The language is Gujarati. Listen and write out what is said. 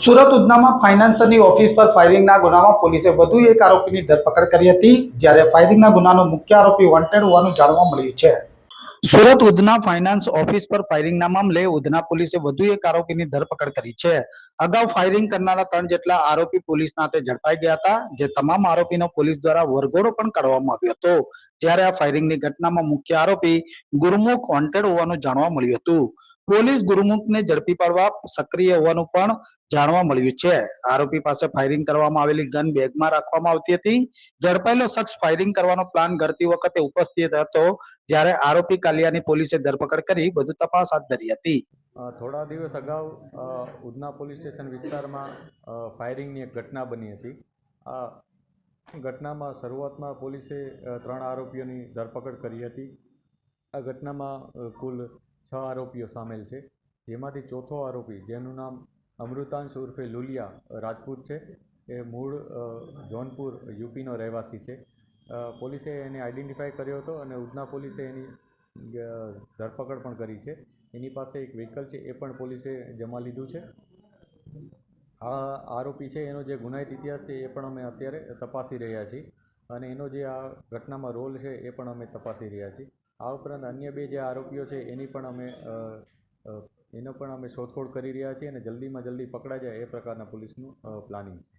સુરત ઉધનામાં ફાઇનાન્સરની ઓફિસ પર ફાયરિંગના ગુનામાં પોલીસે વધુ એક આરોપીની ધરપકડ કરી હતી, જ્યારે ફાયરિંગના ગુનાનો મુખ્ય આરોપી વોન્ટેડ હોવાનું જાણવા મળ્યું છે. સુરત ઉધના ફાઇનાન્સ ઓફિસ પર ફાયરિંગના મામલે ઉધના પોલીસે વધુ એક આરોપીની ધરપકડ કરી છે. અગાઉ ફાયરિંગ કરનારા ત્રણ જેટલા આરોપી પોલીસના હાથે ઝડપાઈ ગયા હતા, જે તમામ આરોપીનો પોલીસ દ્વારા વરઘોડો પણ કરવામાં આવ્યો હતો. જ્યારે આ ફાયરિંગની ઘટનામાં મુખ્ય આરોપી ગુરમુખ વોન્ટેડ હોવાનું જાણવા મળ્યું હતું. પોલીસ ગુરુમુખને ઝડપી પાડવા સક્રિય હોવાનું પણ જાણવા મળ્યું છે. આરોપી પાસે ફાયરિંગ કરવામાં આવેલી ગન બેગમાં રાખવામાં આવતી હતી. ઝડપાયેલો શખ્સ ફાયરિંગ કરવાનો પ્લાન કરતી વખતે ઉપસ્થિત હતો, જ્યારે આરોપી કાલિયાની પોલીસે ધરપકડ કરી વધુ તપાસ હાથ ધરી હતી. થોડા દિવસ અગાઉ ઉધના પોલીસ સ્ટેશન વિસ્તારમાં ફાયરિંગની એક ઘટના બની હતી. આ ઘટનામાં શરૂઆતમાં પોલીસે ત્રણ આરોપીઓની ધરપકડ કરી હતી. આ ઘટનામાં કુલ છ આરોપીઓ સામેલ છે. જેમાંથી ચોથો આરોપી, જેનું નામ અમૃતાંશ ઉર્ફે લુલિયા રાજપૂત છે. એ મૂળ જોનપુર યુપીનો રહેવાસી છે. પોલીસે એને આઈડેન્ટિફાઈ કર્યો હતો અને ઉધના પોલીસે એની ધરપકડ પણ કરી છે. એની પાસે એક વ્હીકલ છે, એ પણ પોલીસે જમા લીધું છે. આ આરોપી છે, એનો જે ગુનાહિત ઇતિહાસ છે, એ પણ અમે અત્યારે તપાસી રહ્યા છીએ. અને એનો જે આ ઘટનામાં રોલ છે એ પણ અમે તપાસી રહ્યા છીએ. આ ઉપરાંત અન્ય બે જે આરોપીઓ છે એની પણ અમે એનો પણ અમે શોધખોળ કરી રહ્યા છીએ અને જલ્દીમાં જલ્દી પકડાઈ જાય એ પ્રકારના પોલીસનું પ્લાનિંગ છે.